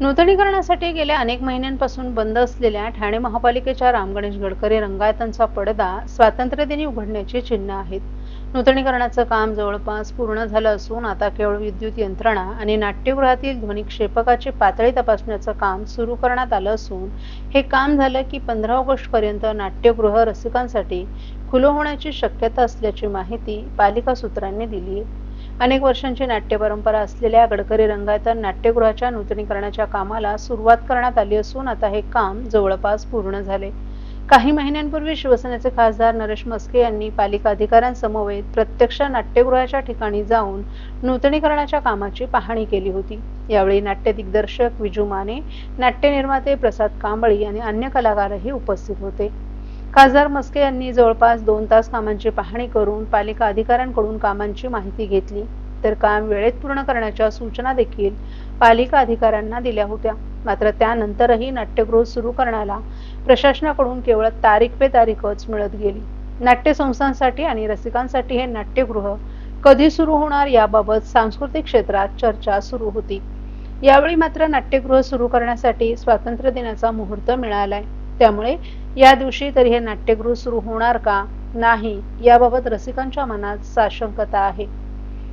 नूतनीकरणासाठी गेल्या अनेक महिन्यांपासून बंद असलेल्या ठाणे महापालिकेच्या रामगणेश गडकरी रंगायतांचा पडदा स्वातंत्र्यदिनी उघडण्याची चिन्ह आहेत. नूतनीकरणाचं काम जवळपास पूर्ण झालं असून आता केवळ विद्युत यंत्रणा आणि नाट्यगृहातील ध्वनिक्षेपकाची पातळी तपासण्याचं काम सुरू करण्यात आलं असून हे काम झालं की पंधरा ऑगस्ट पर्यंत नाट्यगृह रसिकांसाठी खुलं होण्याची शक्यता असल्याची माहिती पालिका सूत्रांनी दिली आहे. अनेक वर्षांची नाट्य परंपरा असलेल्या गडकरी रंगायतन नाट्यगृहाच्या नूतनीकरणाच्या कामाला सुरुवात करण्यात आली असून आता हे काम जवळपास पूर्ण झाले. काही महिन्यांपूर्वी शिवसेनेचे खासदार नरेश मस्के यांनी पालिका अधिकाऱ्यांसमवेत प्रत्यक्ष नाट्यगृहाच्या ठिकाणी जाऊन नूतनीकरणाच्या कामाची पाहणी केली होती. यावेळी नाट्य दिग्दर्शक विजू माने नाट्य निर्माते प्रसाद कांबळी आणि अन्य कलाकारही उपस्थित होते. खासदार मस्के यांनी जवळपास दोन तास कामांची पाहणी करून पालिका अधिकाऱ्यांकडून कामांची माहिती घेतली. तर काम वेळेत पूर्ण करण्याच्या सूचना देखील पालिका अधिकाऱ्यांना दिल्या होत्या. मात्र त्यानंतरही नाट्यगृह सुरू करण्याला प्रशासनाकडून केवळ तारीख पे तारीखच मिळत गेली. नाट्य संस्थांसाठी आणि रसिकांसाठी हे नाट्यगृह कधी सुरू होणार याबाबत सांस्कृतिक क्षेत्रात चर्चा सुरू होती. यावेळी मात्र नाट्यगृह सुरू करण्यासाठी स्वातंत्र्य दिनाचा मुहूर्त मिळालाय. त्यामुळे या दिवशी तरी हे नाट्यगृह सुरू होणार का? नाही याबाबत रसिकांच्या मनात साशंकता आहे.